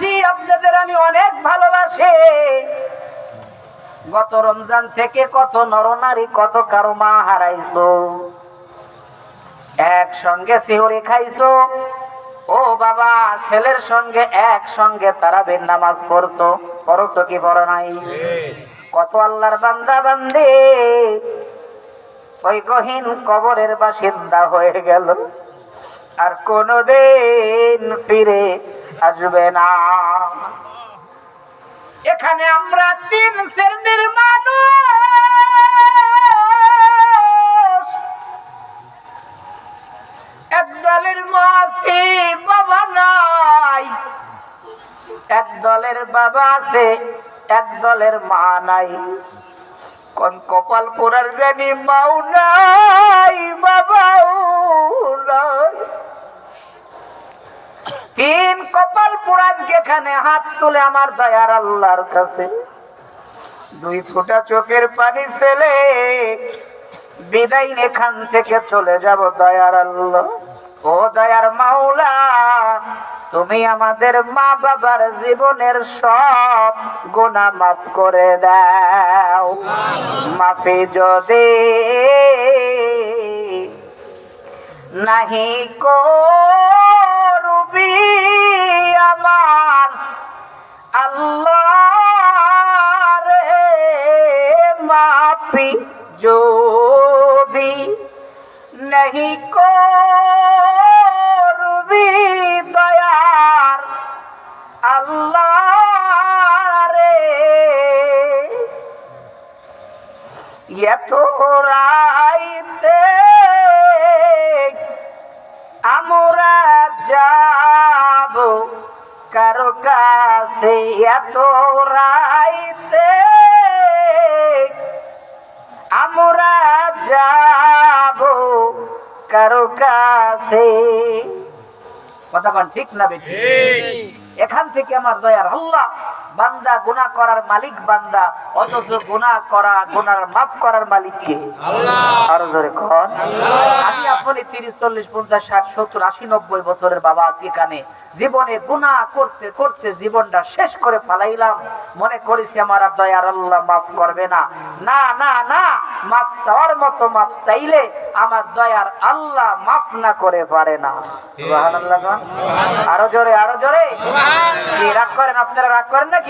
ভালোবাসি, আপনাদের আমি অনেক ভালোবাসি। গত রমজান থেকে কত নরনারী কত কারও মা হারাইছো। একসঙ্গে সিহরি খাইছো। ও বাবা, ছেলের সঙ্গে একসঙ্গে তারাবের নামাজ পড়ছো। পড়ছো কি পড়ো নাই? কত আল্লাহর বান্দা বান্দি। ওই গহীন কবরের বাসিন্দা হয়ে গেল। আর কোনদিন ফিরে আসবে না। এখানে আমরা তিন শ্রেণির মানুষ। একদলের মাসি বাবা নাই, এক দলের বাবা আছে, এক দলের মা নাই। কোন কপাল পোড়ার জানি মাও নাই, বাবাও নাই। তিন কপাল পোড়াজ এখানে হাত তুলে আমার দয়ার আল্লাহর কাছে। দুই ফোঁটা চোখের পানি ফেলে বিদায় এখান থেকে চলে যাব দয়ার আল্লাহ। ও দয়ার মাওলা, তুমি আমাদের মা বাবার জীবনের সব গুণা মাফ করে দাও। মাফি যদি নাহি করবি আমার আল্লাহ রে মাফি যদি नहीं করবি দয়ার আল্লাহ রে। এত রাইতে কাছে এত রাইতে। আমরা যাব কারও কাছে। কথা ঠিক না বেঠি এখান থেকে আমার দয়ার আল্লাহ বান্দা গুনাহ করার মালিক বান্দা অথচ গুনাহ করা গুনার মাফ করার মালিক কে? আরও জোরে কন। আমি আপনি তিরিশ চল্লিশ পঞ্চাশ ষাট সত্তর আশি নব্বই বছরের বাবা আছি এখানে। জীবনে গুনাহ করতে করতে জীবনটা শেষ করে ফেলাইলাম। মনে করেছি আমার দয়ার আল্লাহ মাফ করবে না। না না না মাফ চাওয়ার মতো মাফ চাইলে আমার দয়ার আল্লাহ মাফ না করে পারে না। আরও জোরে আরও জোরে। রাগ করেন আপনারা রাগ করেন নাকি?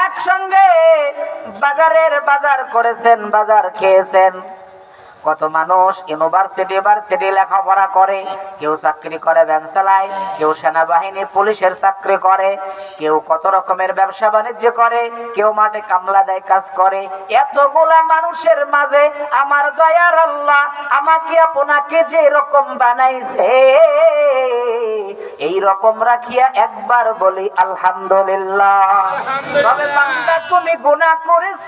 একসঙ্গে বাজারের বাজার করেছেন বাজার খেয়েছেন। কত মানুষ ইউনিভার্সিটি ইউনিভার্সিটি লেখাপড়া করে কেউ চাকরি করে ভ্যান চালায় কেউ সেনাবাহিনী পুলিশের চাকরি করে কেউ কত রকমের ব্যবসা বাণিজ্য করে কেউ মাঠে কামলা দেয় কাজ করে। এতগুলা মানুষের মাঝে আমার দয়ার আল্লাহ আমাকে আপনাকে যে রকম বানাইছে এই রকম রাখিয়া একবার বলি আলহামদুলিল্লাহ। তবে বান্দা তুমি গুনাহ করেছ।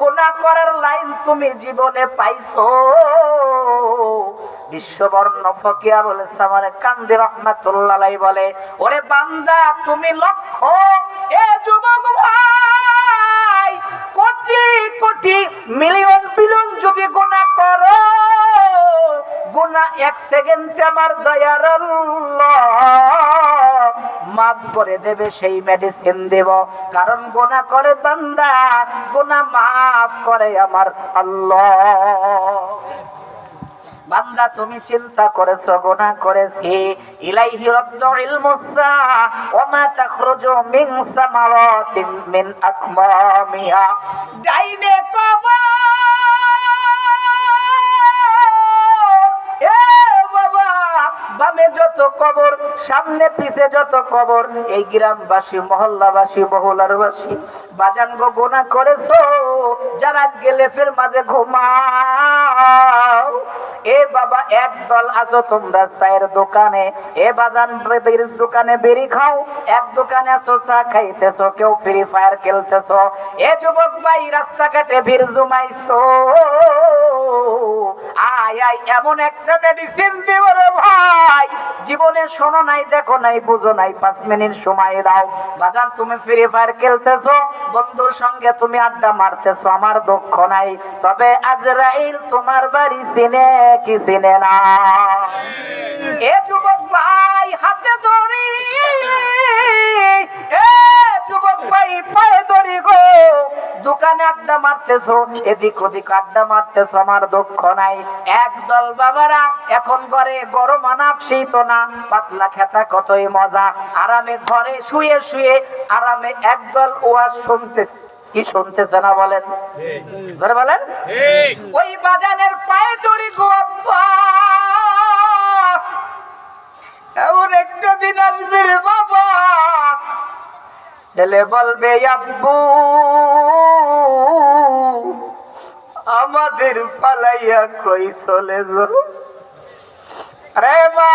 গুনাহ করার লাইন তুমি জীবনে পাইছো। বিশ্ববর্ণ ফকিয়া বলে সামারে কান্দে রহমাতুল্লাহ বলে, ওরে বান্দা, তুমি লক্ষ্য এ যুবক ভাই, কোটি কোটি মিলিয়ন, বিলিয়ন যদি গোনা করো গুনাহ এক আমার দয়ার মাফ করে দেবে সেই মেডিসিন দেব। কারণ গোনা করে বান্দা গোনা মাফ করে আমার আল্লাহ। বান্দা, তুমি চিন্তা করেছ গোনা করেছি। ইলাইহি রাদ্দু ইলমুসা ওয়া মা তাখরুজু মিন সামারাতিন মিন কবর বামে যত কবর, সামনে পিছে যত কবর, এই গ্রামবাসী, মহল্লাবাসী, বহুলারবাসী, বাজান গো গোনা করেছ, যারা গেলে ফের মাঝে এ বাবা আছো তোমরা চায়ের দোকানে। এ বাজান দোকানে বেরি খাও। এক দোকানে আছো চা কেউ ফ্রি ফায়ার এ যুবক ভাই, রাস্তাঘাটে ভিড় আয় আয়, এমন একটা মেডিসিন দিব রে ভাই। জীবনে শোনো নাই, দেখো নাই, বুঝো নাই, পাঁচ মিনিট সময় দাও। বাজান, তুমি ফ্রি ফায়ার খেলতেছো, বন্ধুর সঙ্গে তুমি আড্ডা মারতেছো, আমার দুঃখ নাই। তবে আজরাইল তোমার বাড়ি চিনে কি চিনে না? এ যুবক ভাই হাতে ধরি এ যুবক ভাই পায়ে ধরি গো। দোকানে আড্ডা মারতেছো, এদিক ওদিক আড্ডা মারতেছো, আমার দুঃখ নাই। একদল বাবারা এখন ঘরে গরম আনাপ শীত না, পাতলা খেতা কতই মজা। আরামে ঘরে শুয়ে শুয়ে আরামে একদল ওয়াজ শুনতে কি শুনতেছে না বলেন? ধরে বলেন? ওই বাজানের পায়ে গো এমন একটা দিন আসবে রে বাবা। ছেলে বলবে আব্বু আমাদের পালাইয়া কই চলে যাও? আরে মা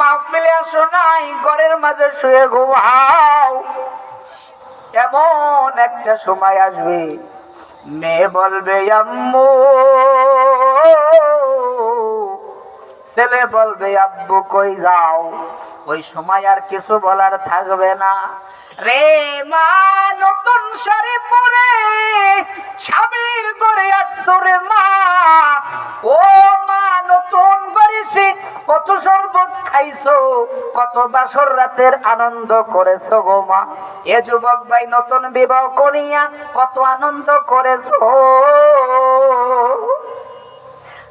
মাহফিলে আসো নাই ঘরের মাঝে শুয়ে ঘুমাও। এমন একটা সময় আসবে। মেয়ে বলবে আম্মু ছেলে বলবে, আব্বু, কই যাও? ওই সময় আর কিছু বলার থাকবে না। রে মা, নতুন শাড়ি পরে স্বামীর করে আসছো রে মা। ও মা, নতুন বাড়িছে কত শরবত খাইছো, কত বাসর রাতের আনন্দ করেছ গো মা। এ যুবক ভাই, নতুন বিবাহ করিয়া কত আনন্দ করেছ।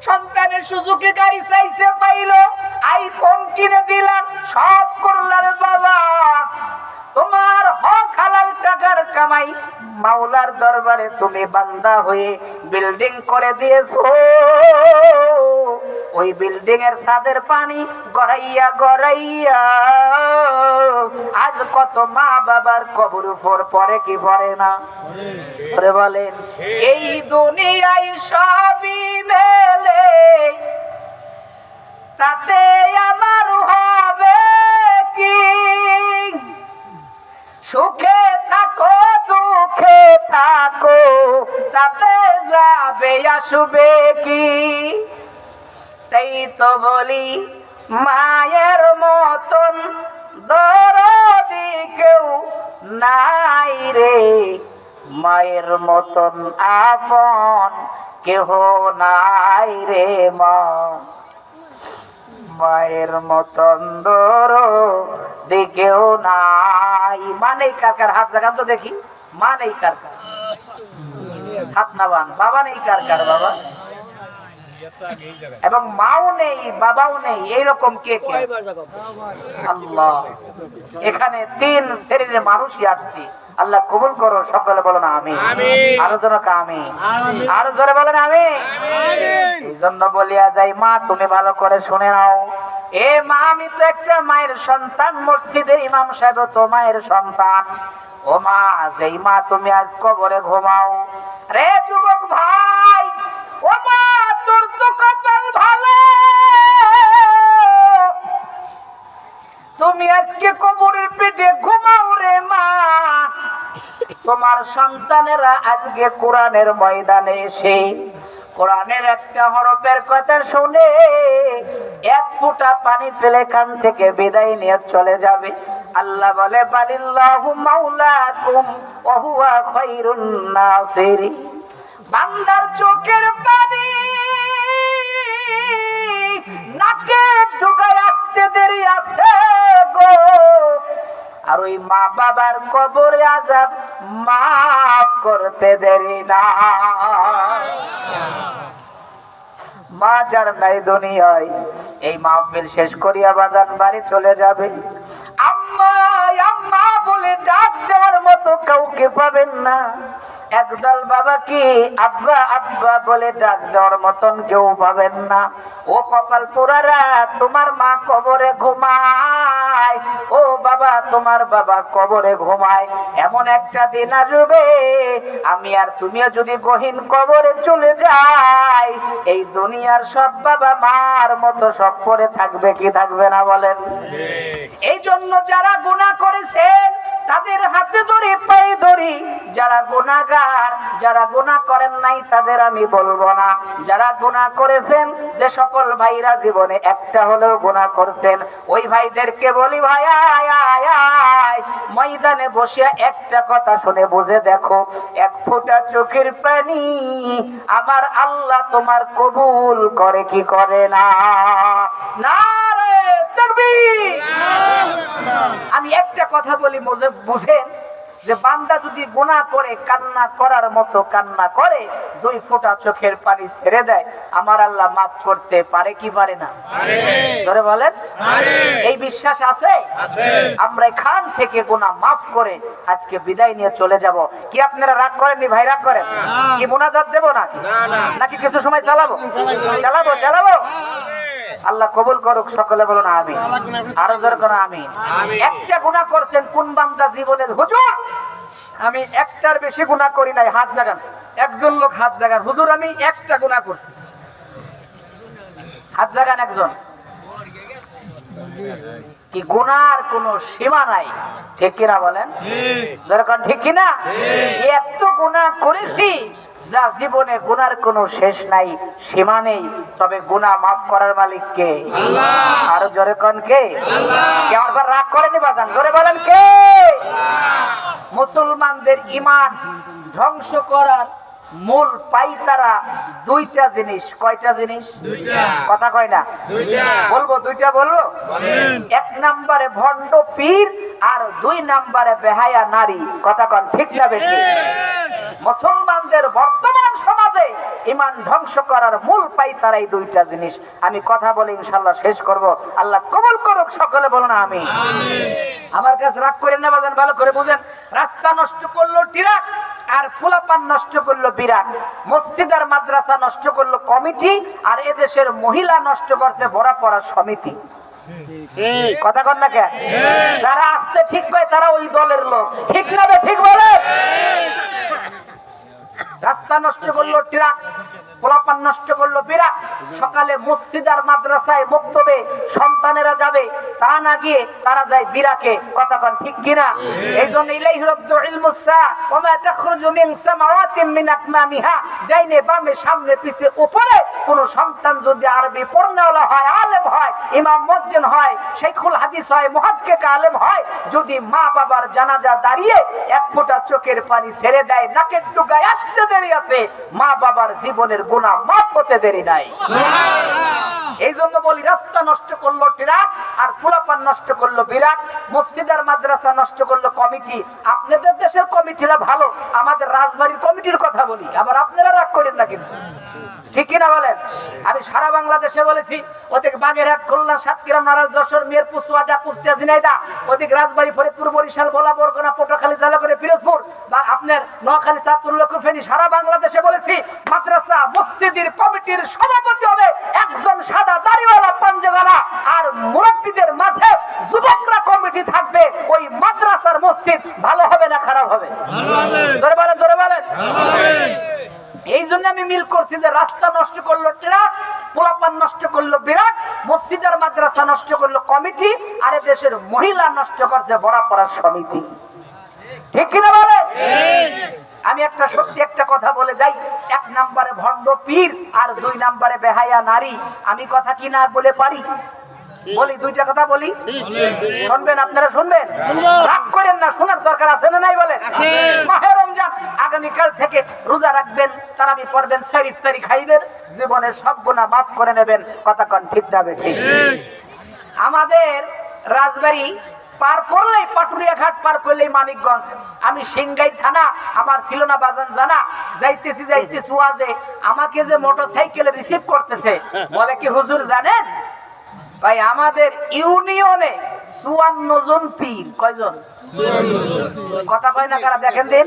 সন্তানের সুযোগে গাড়ি চাইছে পাইলো। আইফোন কিনে দিলাম সব করলার বাবা। তোমার হক হালাল টাকার কামাই মাওলার দরবারে তুমি বান্দা হয়ে বিল্ডিং করে দিয়েছ। ওই বিল্ডিং এর ছাদের পানি গড়াইয়া গড়াইয়া আজ কত মা বাবার কবর উপর পরে কি পড়ে না? বলেন এই দুনিয়ায় সবই মেলে। তাতে আমার হবে কি? সুখে থাকো, দুঃখে থাকো, তাতে যাবে, আসবে কি? তাই তো বলি, মায়ের মতন দরদি কেউ নাই রে। মায়ের মতন আপন কেহ নাই রে মা। মায়ের মতন দিকেও নাই। মানে কার কার? হাত জাগান তো দেখি। মা নেই কার কার? না বান বাবা নেই কার কার বাবা? এবং মাও নেই বাবাও নেই এইরকম কে কে? আল্লাহ এখানে তিন শ্রেণির মানুষই আসছি। আল্লাহ কবুল করো সকলে বলো না আমি আরও জোরে আমি আরও জোরে বলেন আমি এই জন্য বলিয়া যাই মা তুমি ভালো করে শুনে নাও। এ মা আমি তো একটা মায়ের সন্তান মসজিদের ইমাম সাহেব তো মায়ের সন্তান। ও মা যেই মা তুমি আজ কবরে ঘুমাও। রে যুবক ভাই ও মা তুমি আজকে কবরের পেটে ঘুমাও রে মা। তোমার সন্তানেরা আজকে কোরআনের ময়দানে এসে কোরআনের একটা হরফের কথা শুনে এক ফোঁটা পানি ফেলে কান থেকে বিদায় নিয়ে চলে যাবে। আল্লাহ বলে, বালিল্লাহু মাওলাকুম ওয়া হুয়া বান্দার চোখের পানি নাকে ঢুকায় আসতে দেরি আছে গো। আর ওই মা বাবার কবরে আজাব মাফ করতে দেরি না। মা যার নাই দুনিয়ায়, এই মাহফিল শেষ করিয়া বাজান বাড়ি চলে যাবে। আম্মা আম্মা বলে ডাক দেওয়ার মতো কাউকে পাবেন না। একদল বাবা কি আব্বা আব্বা বলে ডাক দেওয়ার মতন কেউ পাবেন না। ও কপাল পোড়ারা তোমার মা কবরে ঘুমায়। ও বাবা তোমার বাবা কবরে ঘুমায়। এমন একটা দিন আসবে আমি আর তুমিও যদি গহীন কবরে চলে যাই এই দুনিয়ার সব বাবা মার মতো সব পরে থাকবে কি থাকবে না বলেন? এই জন্য যারা গুনাহ করেছেন তাদের হাতে ধরে পায়ে ধরি। যারা গুনাহগার যারা গুনাহ করেন নাই তাদের আমি বলব না। যারা গুনাহ করেছেন যে সকল ভাইরা জীবনে একটা হলেও গুনাহ করছেন ওই ভাইদেরকে বলি ভাই আয় আয় আয়। ময়দানে বসিয়া একটা কথা শুনে বুঝে দেখো এক ফোঁটা চোখের পানি আমার আল্লাহ তোমার কবুল করে কি করে না? না রে আমি একটা কথা বলি বুঝে- বুঝেন যে বান্দা যদি গুনাহ করে কান্না করার মতো কান্না করে দুই ফোঁটা চোখের পানি ছেড়ে দেয় আমার আল্লাহ মাফ করতে পারে কি পারে না? ধরে বলেন? এই বিশ্বাস আছে? আমরা এখান থেকে গুনাহ মাফ করে আজকে বিদায় নিয়ে চলে যাব। কি আপনারা রাগ করেননি ভাই? রাগ করেন? কি মোনাজাত দেবো না নাকি কিছু সময় চালাবো চালাবো? চালাবো। আল্লাহ কবুল করুক সকলে বলুন আমি আরও জোর করো আমি একটা গুনাহ করছেন কোন বান্দা জীবনে হুজুর? আমি একটার বেশি গুনাহ করি নাই হাত জাগান। একজন লোক হাত জাগান। হুজুর আমি একটা গুনাহ করছি। হাত জাগান একজন। কি গুনার কোনো সীমা নাই? ঠিক কিনা বলেন? ঠিক। কিনা এত গুনাহ করেছি যা জীবনে গুনার কোনো শেষ নাই সীমা নেই তবে গুনাহ মাফ করার মালিক কে আরও জোরে কন কে? কে আমার পর রাগ করেনি বাজান? জোরে বলেন কে? মুসলমানদের ইমান ধ্বংস করার মূল পাইতারা দুইটা জিনিস। কয়টা জিনিস? কথা কয় না? বলব দুইটা বলব? এক নম্বরে ভণ্ড পীর আর দুই নম্বরে বেহায়া নারী। কথা কন ঠিক না বেশি? মুসলমানদের বর্তমান সমাজে ইমান ধ্বংস করার মূল পাই তারা এই দুইটা জিনিস। আমি কথা বলে ইনশাল্লাহ শেষ করব। আল্লাহ কবল করুক সকলে বলো না আমি আমার কাছে রাগ করে নেবাদেন ভালো করে বুঝেন। রাস্তা নষ্ট করল টিরাক আর পোলাপান নষ্ট করল বিরাট। মসজিদ আর মাদ্রাসা নষ্ট করল কমিটি আর এদেশের মহিলা নষ্ট করছে বড়া পড়া সমিতি। কথা কন না কে? যারা আসতে ঠিক কয় তারা ওই দলের লোক। ঠিক না ঠিক বলে? রাস্তা নষ্ট করল ট্রাক। পোলাপান নষ্ট করল বিরাট সকালে মসজিদ আর মাদ্রাসায় বক্তব্যে সন্তানেরা যাবে তা না গিয়ে তারা যায় বিরাকে। কথা কন ঠিক কিনা? এই জন্য ইলাইহি রদ্দু ইলমুসা ওয়া মা তাখরুজু মিন সামাওয়াতিন মিন আকমামিহা। ডাইনে বামে সামনে পিছে উপরে কোন সন্তান যদি আরবি পড়নেওয়ালা হয় আলেম হয় ইমাম মুয়াজ্জিন হয় শেখুল হাদিস হয় মুহাক্কিক আলেম হয় যদি মা বাবার জানাজা দাঁড়িয়ে এক ফোঁটা চোখের পানি ছেড়ে দেয় নাকের ডুগায় আসতে দেরি আছে মা বাবার জীবনের গুনাহ মাফ হতে দেরি নাই। এই জন্য বলি, রাস্তা নষ্ট করল ট্রাক আর পোলাপান নষ্ট করল বিরাট মসজিদ আর মাদ্রাসা নষ্ট করল কমিটি। আপনাদের দেশের কমিটিরা ভালো, আমাদের রাজবাড়ির কমিটির কথা বলি, আবার আপনারা রাগ করেন না কিন্তু। ঠিক কিনা বলেন? আমি সারা বাংলাদেশে বলেছি, ওদিক বাগেরহাট, খুলনা, সাতক্ষীরা, নারায়ণ, যশোর, মিরপুর, সোয়াডা, কুষ্টিয়া, ঝিনাইদা, ওদিক রাজবাড়ি, ফরিদপুর, বরিশাল ভোলা বরগুনা, পটুয়াখালী, জালাগড়ে, পিরোজপুর বা আপনার নোয়াখালী, চাঁদপুর, লক্ষ্মীফেনী, সারা বাংলাদেশে বলেছি, মাদ্রাসা, মসজিদের কমিটির সভাপতি হবে একজন সাদা দাড়িওয়ালা পাঞ্জাওয়ালা আর মুরব্বীদের মাঝে যুবকরা কমিটি থাকবে ওই মাদ্রাসার মসজিদ ভালো হবে না খারাপ হবে? জোরে বলেন জোরে বলেন। এই জন্য আমি মিল করছি যে রাস্তা নষ্ট করল ট্রাক পোলাপান নষ্ট করল বিরাট মসজিদ আর মাদ্রাসা নষ্ট করল কমিটি আর দেশের মহিলা নষ্ট করছে বড়া পড়ার সমিতি। ঠিক কিনা বলে আমি একটা সত্যি একটা কথা বলে যাই। এক নম্বরে ভণ্ড পীর আর দুই নম্বরে বেহায়া নারী। আমি কথা কি না বলে পারি? বলি দুইটা কথা বলি? শুনবেন আপনারা শুনবেন? রাগ করেন না শোনার দরকার আছে না নাই বলেন? মাহে রমজান আগামীকাল থেকে রোজা রাখবেন তারাবি পড়বেন সারি সারি খাইবেন জীবনের সব গুণা মাফ করে নেবেন। কথা কন ঠিক যাবে ঠিক। আমাদের রাজবাড়ি পার করলেই পাটুরিয়া ঘাট পার করলেই মানিকগঞ্জ। আমি সিংগাই থানা, আমার ছিল না বাজান জানা। যাইতেছি যাইতেছি ওয়াজে। আমাকে যে মোটর সাইকেলে রিসিভ করতেছে, বলে কি হুজুর জানেন? ভাই, আমাদের ইউনিয়নে চুয়ান্ন জন পীর। কয়জন? কথা কয় না কারা দেখেন দিন।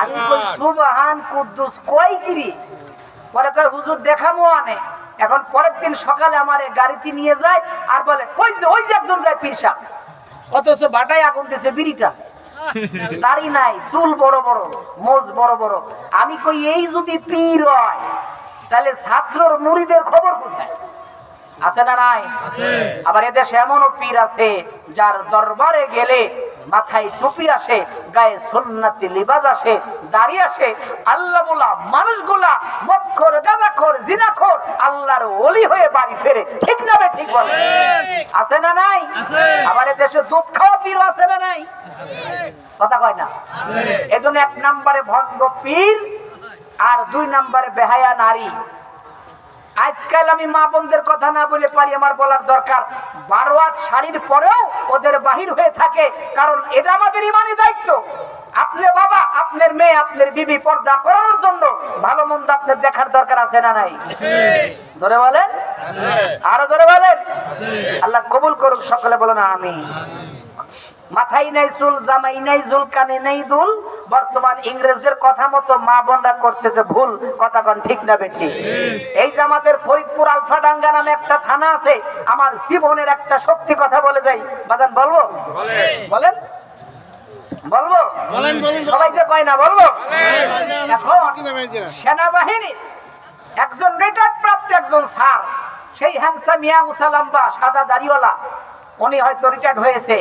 আমি সুবাহান কুদ্দুস কয় পরে কয়, হুজুর দেখামো আনে। এখন পরের দিন সকালে আমার গাড়িতে নিয়ে যায় আর বলে ওই যে ওই যে একজন যায় পীর সাহেব? অথচ বাটাই আগুন দিছে বিড়িটা। দাড়ি নাই, চুল বড় বড়, মোজ বড় বড়। আমি কই, এই যদি পীর হয়, তাহলে ছাত্রর মুড়িদের খবর কোথায়? আছে না নাই? আবার এদেশে এমনও পীর আছে যার দরবারে গেলে মাথায় টুপি আসে গায়ে সুন্নাতি লিবাস আসে দাড়ি আসে আল্লাহ বলা মানুষগুলা মক্ষর গাজাখোর জিনাখোর আল্লাহর ওলি হয়ে বাড়ি ফেরে। ঠিক না বে ঠিক বলে? আছে না নাই? আবার এদেশে দুধ খাওয়া পীর আছে না নাই? কথা কয় না? এজন্য এক নম্বরে ভণ্ড পীর আর দুই নম্বরে বেহায়া নারী। আজকাল আমি মা বোনদের কথা না বলে পারি আমার বলার দরকার। বারো হাত শাড়ির পরেও ওদের বাহির হয়ে থাকে কারণ এটা আমাদের ইমানি দায়িত্ব। আপনার বাবা আপনার মেয়ে আপনার বিবি পর্দা করানোর জন্য ভালো মন্দ আপনার দেখার দরকার আছে না নাই? ধরে বলেন? আরও ধরে বলেন? আল্লাহ কবুল করুক সকলে বলো না আমি মাথায় নাই চুল জামাই নাই জুল কানে নেই দুল। বর্তমান ইংরেজদের কথা মতো মা বোনরা করতেছে ভুল। কথা কন ঠিক না বেঠি? এই যে আমাদের ফরিদপুর আলফাডাঙ্গা নামে একটা থানা আছে আমার জীবনের একটা সত্যি কথা বলে যাই। বাজান বলব? বলেন। বলব? বলেন, বলেন। সবাই যে কয় না বলব? সেনাবাহিনী একজন রিটায়ার্ড প্রাপ্ত একজন স্যার সেই হ্যামসা মিয়া মুসালাম্বা সাদা দাড়িওয়ালা উনি হয়তো রিটায়ার্ড হয়েছে।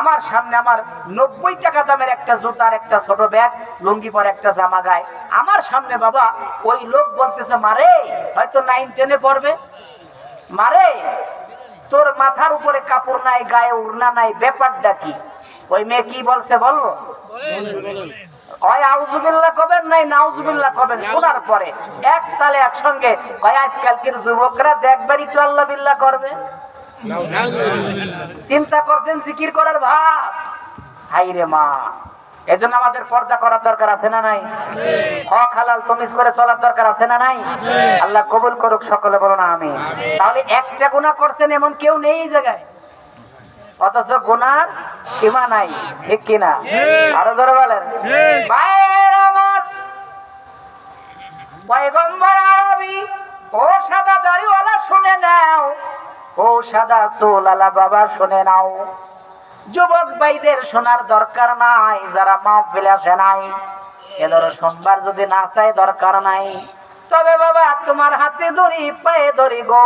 আমার সামনে আমার নব্বই টাকা দামের একটা জুতার একটা ছোট ব্যাগ, লুঙ্গি পর একটা জামা গায়ে। আমার সামনে বাবা, ওই লোক বলতেছে, মারে, হয়তো নাইন টেনে পড়বে। মারে, তোর মাথার উপরে কাপড় নাই, গায়ে উড়না নাই, ব্যাপারটা কি? ওই মেয়ে কি বলছে বলব হয় আউজুবিল্লাহ কবেন নাই কবেন? শোনার পরে এক একসঙ্গে আজকালকের যুবকরা দেখবার একটু আল্লাহ বিল্লাহ করবে। চিন্তা করছেন জিকির করার ভাব? হাই রে মা। এজন্য আমাদের পর্দা করার দরকার আছে না নাই? হক তমিজ করে চলার দরকার আছে না নাই? আল্লাহ কবুল করুক সকলে বলো না আমি তাহলে একটা গুণা করছেন এমন কেউ নেই এই জায়গায়? অথচ গুনার সীমা নাই, ঠিক কিনা আরও ধরে বলেন। আমার আরবি ও সাদা দাড়িওয়ালা শুনে নাও। ও সাদা চুলালা বাবা, শুনে নাও। যুবক ভাইদের শোনার দরকার নাই, যারা মাহফিলে আসে নাই। এদের শুনবার যদি না চাই দরকার নাই। তবে বাবা, তোমার হাতে ধরি পায়ে ধরি গো।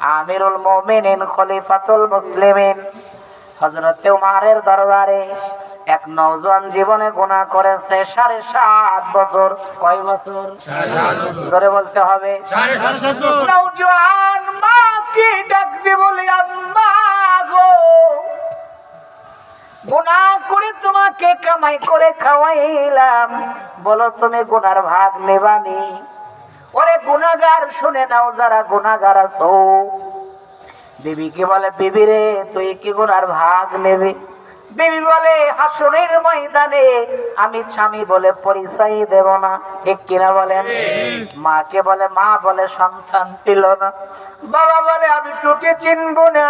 আমিরুল মুমিনিন, খলিফাতুল মুসলিমিন, হযরত উমারের দরবারে। এক নওজোয়ান জীবনে গুনাহ করেছে সাড়ে সাত বছর। কয় বছর? ধরে বলতে হবে। নওজোয়ান মাকে ডাক দিয়ে বলে আম্মা গো গুনাহ করে তোমাকে কামাই করে খাওয়াইলাম। বলো তুমি গুনার ভাগ নেবানি ওরে গুনাগার শুনে নাও যারা গুনাগার আছো। বিবি কি বলে বিবি রে তুই কি গুনার ভাগ নেবি? বিবি বলে, হাসনের ময়দানে আমি স্বামী বলে পরিচয় দেব না। ঠিক কিনা বলেন? মাকে বলে, মা বলে সন্তান ছিল না। বাবা বলে, আমি তোকে চিনব না।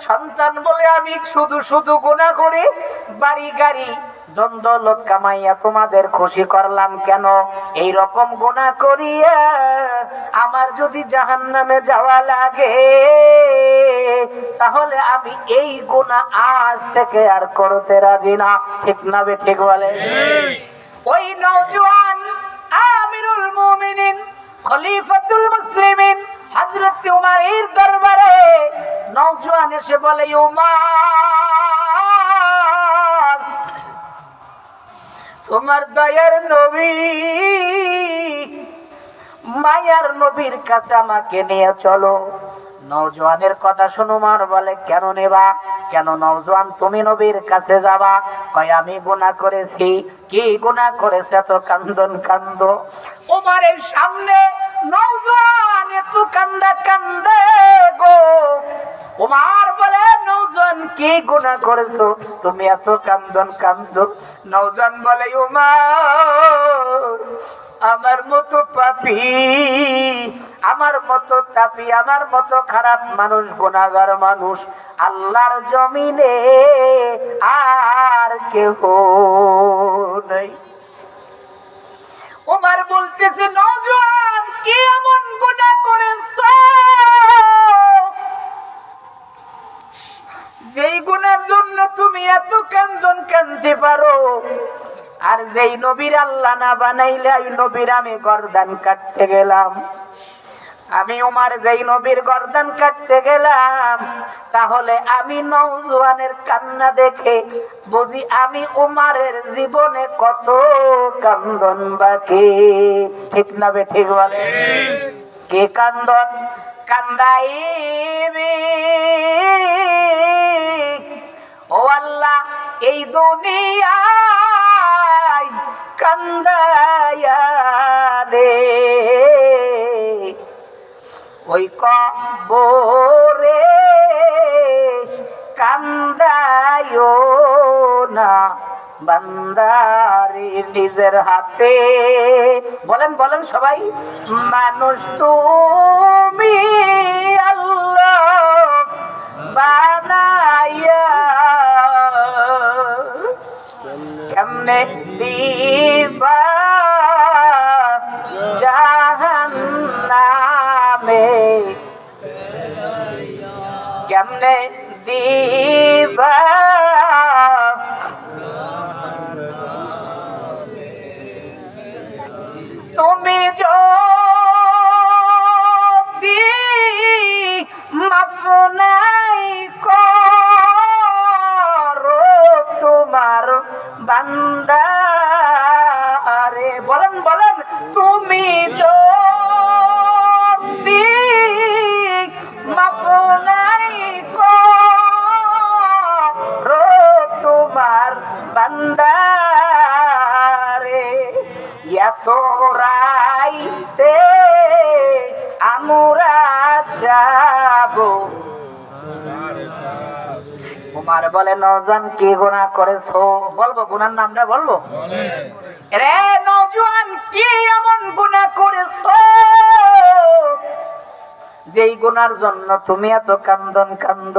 সন্তান বলে আমি শুধু শুধু গোনা করে, বাড়ি গাড়ি দ্বন্দ্ব লোক কামাইয়া তোমাদের খুশি করলাম কেন? এই রকম গুণা করিয়া আমার যদি জাহান নামে যাওয়া লাগে, তাহলে আমি এই গুণা আজ থেকে আর করতে রাজি না। ঠিক না বে, ঠিক বলে? ওই নওজোয়ান আমিরুল মুমিনিন, খলিফাতুল মুসলিমিন, হযরত উমারের দরবারে নওজোয়ান এসে বলে উমার তোমার দয়ার নবী, মায়ার নবীর কাছে আমাকে নিয়ে চলো। নওজোয়ানের কথা শুনো মার বলে, কেন নেবা? কেন নওজোয়ান, তুমি নবীর কাছে যাবা? কয়, আমি গুনাহ করেছি। কি গুনাহ করেছে? এত কান্দন, কান্দ? ওমারের সামনে কান্দা গো। উমার বলে নৌজন কি গুনাহ করেছ? তুমি এত কান্দন কান্দ। নৌজন বলে উমার আমার মতো পাপি, আমার মতো তাপি, আমার মতো খারাপ মানুষ গুনাহগার মানুষ, আল্লাহর জমিনে আর কেহ নাই। ওমার বলতেছে নওজোয়ান কি এমন গুণা করেছ? যেই গুণের জন্য তুমি এত কান্দন কানতে পারো, আর যেই নবীর আল্লাহ না বানাইলে, ওই নবীর আমি গরদান কাটতে গেলাম। আমি উমার যেই নবীর গর্দান কাটতে গেলাম, তাহলে আমি নৌজওয়ানের কান্না দেখে বুঝি আমি উমারের জীবনে কত কান্দন বাকি। ঠিক না বে, ঠিক বলে? কে কান্দন? কান্দাইবি। ও আল্লাহ, এই দুনিয়ায় কান্দায়া রে। ওই কবরে কান্দায়ো না। বান্দারি নিজের হাতে। বলেন বলেন সবাই, মানুষ তুমি আল্লাহ বানাইয়া কেমনে দিবা? কেমনে দিবা। তুমি যদি মাপনাই করো তোমার বান্দারে কুমার বলে নজন কি গুণা করেছ? বলব গুনার নামটা বলব? রে নজন কি এমন গুণা করেছ? যেই গুনার জন্য তুমি এত কান্দন, কান্দ,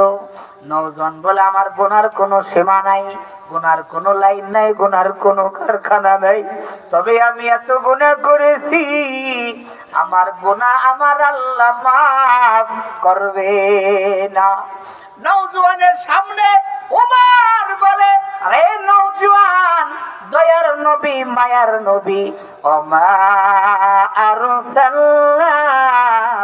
নজন বলে আমার গোনার কোনো সীমা নাই, গোনার কোনো লাইন নাই, গুনার কোনো কারখানা নাই। তবে আমি এত গুণা করেছি, আমার গুণা আমার আল্লাহ মাফ করবে না। নৌজওয়ানের সামনে উমার বলে, আরে নৌজওয়ান দয়ার নবী, মায়ার নবী, ওমা আরসালনাকা ইল্লা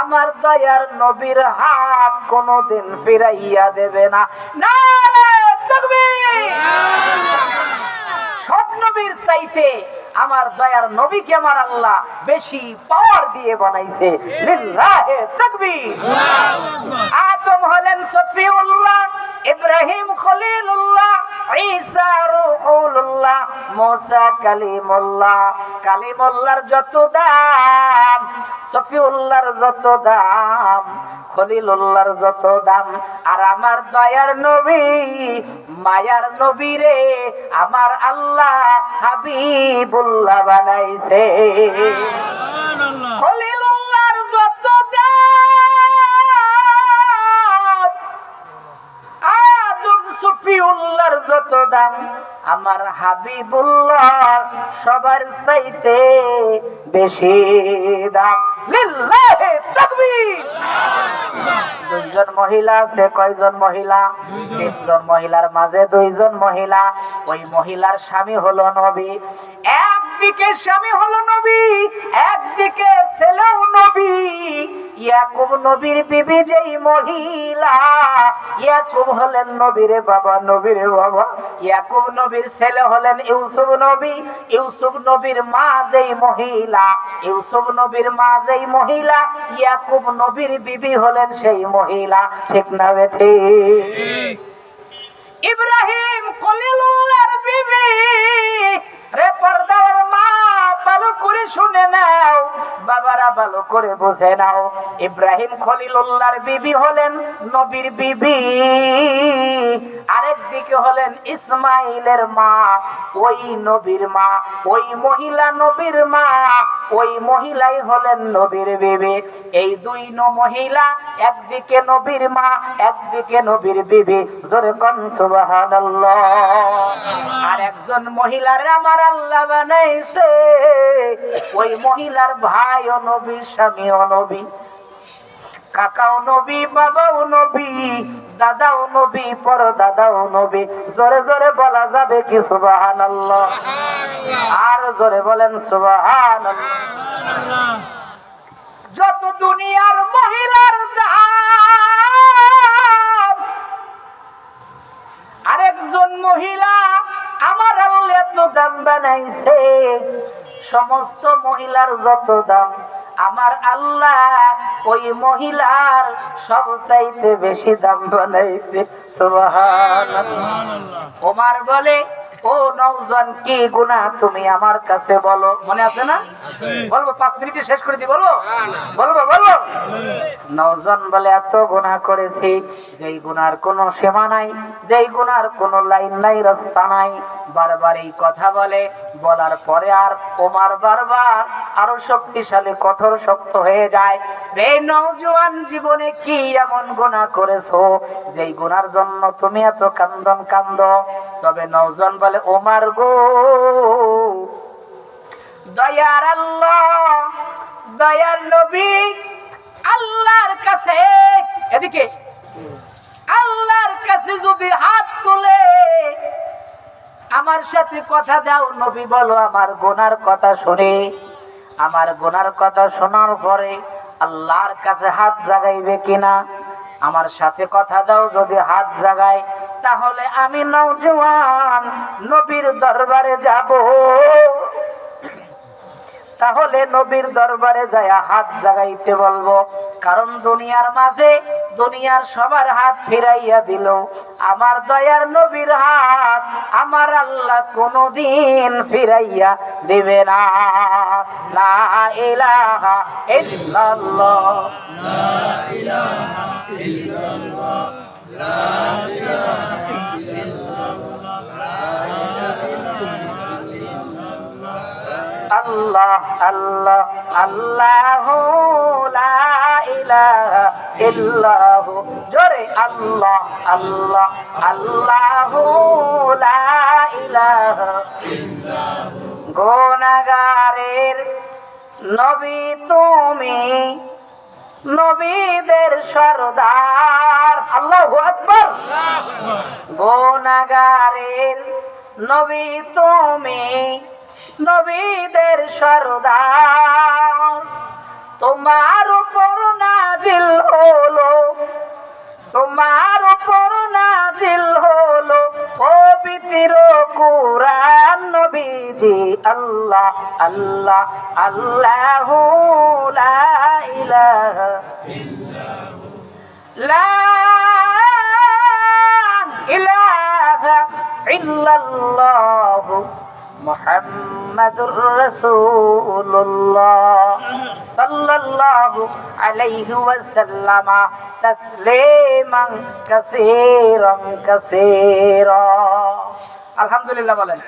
আমার দয়ার নবীর হাত কোনোদিন ফিরাইয়া দেবে না। না সব নবীর চাইতে আমার দয়ার নবীকে আমার আল্লাহ বেশি পাওয়ার দিয়ে বানাইছে। আদম হলেন সফিউল্লাহ ইব্রাহিম খলিলুল্লাহ ঈসা রূহুল্লাহ মুসা কালিমুল্লাহ। কালিমুল্লাহর যত দাম সফিউল্লাহর যত দাম খলিলুল্লাহর যত দাম। আর আমার দয়ার নবী মায়ার নবী রে আমার আল্লাহ হাবিবুল্লাহ বানাইছে। খলিলুল্লাহর সুফিউল্লাহর যত দাম, আমার হাবিবুল্লাহ সবার চাইতে বেশি দাম। লিল্লাহি তাকবীর। দুইজন মহিলা আছে, কয়জন মহিলা? তিনজন মহিলার মাঝে দুইজন মহিলা। ওই মহিলার স্বামী হলো নবী। একদিকে স্বামী হলো নবী, একদিকে ছেলেও নবী। ইয়াকুব নবীর বিবি যেই মহিলা, ইয়াকুব হলেন নবীরে বাবা নবীরে বাবা। ইয়াকুব নবীর ছেলে হলেন ইউসুফ নবী। ইউসুফ নবীর মা যেই মহিলা, ইউসুফ নবীর মা যেই মহিলা, ইয়াকুব নবীর বিবি হলেন সেই মহিলা। ঠিক না বেঠি ইব্রাহিম কলিলুল্লাহর বিবি, রে পর্দার মা। ভালো করে শুনে নাও। বাবারা ভালো করে বুঝে নাও। ইব্রাহিম খলিলুল্লাহর বিবি হলেন নবীর বিবি। আরেক দিকে হলেন ইসমাইলের মা, ওই নবীর মা, ওই মহিলা নবীর মা, ওই মহিলাই হলেন নবীর বিবি। এই দুই ন মহিলা একদিকে নবীর মা, একদিকে নবীর বিবি। জোরে কন সুবহানাল্লাহ। আর একজন মহিলার আমার আল্লাহ বানাইছে। ওই মহিলার ভাই ও নবী, স্বামী ও নবী, কাকাও নবী, বাবাও নবী, দাদাও নবী পর দাদাও নবী, জোরে জোরে বলা যাবে কি সুবাহান আর জোরে বলেন সুবাহান যত দুনিয়ার মহিলার আরেকজন মহিলা আমার আল্লাহ এত দাম বানাইছে। সমস্ত মহিলার যত দাম আমার আল্লাহ ওই মহিলার সব চাইতে বেশি দাম বানাইছে। সুবহানাল্লাহ। ওমার বলে ও নওজন কি গুনাহ তুমি আমার কাছে বলো। মনে আছে না? বলব পাঁচ মিনিটে শেষ করে দি বলব? বলব নওজন বলে এত গুনাহ করেছি যেই গুনার কোনো সীমা নাই যেই গুনার কোনো লাইন নাই রাস্তা নাই। বারবার এই কথা বলে বলার পরে আর ওমার বারবার আরও শক্তিশালী কঠোর শক্ত হয়ে যায়। রে নওজোয়ান জীবনে কি এমন গুনাহ করেছ যেই গুনার জন্য তুমি এত কান্দন কান্দ? তবে নওজন বলে ওমার গো। দয়ার আল্লাহ, দয়ার নবী আল্লাহর কাছে, এদিকে। আল্লাহর কাছে যদি হাত তুলে, আমার সাথে কথা দাও, নবী বলো, আমার গোনার কথা শুনে। আমার গোনার কথা শোনার পরে আল্লাহর কাছে হাত জাগাইবে কিনা? আমার সাথে কথা দাও, যদি হাত জাগায়, তাহলে আমি নবীর দরবারে যাব। তাহলে নবীর দরবারে যায় হাত জাগাইতে বলব। কারণ দুনিয়ার মাঝে দুনিয়ার সবার হাত ফিরাইয়া দিল। আমার দয়ার নবীর হাত আমার আল্লাহ কোনদিন ফিরাইয়া দিবে না। লা ইলাহা ইল্লাল্লাহ। আল্লাহ আল্লাহ আল্লাহ লা ইলাহা ইল্লাহ। জোরে আল্লাহ আল্লাহ আল্লাহ ইলাহা গোনাগারের নবী তুমি নবীদের সরদার। আল্লাহ আকবর। গোনাগারের নবী তুমি নবীদের সরদার। তোমার উপর নাজিল হলো, তোমার উপর নাজিল হলো পবিত্র কুরআন নবীজি। আল্লাহ আল্লাহ আল্লাহ লা ইলাহা লা ইলাহা মুহাম্মাদুর রাসূলুল্লাহ সাল্লাল্লাহু আলাইহি ওয়াসাল্লাম তাসলিমান কাসীরান কাসীরা। আলহামদুলিল্লাহ বলেন।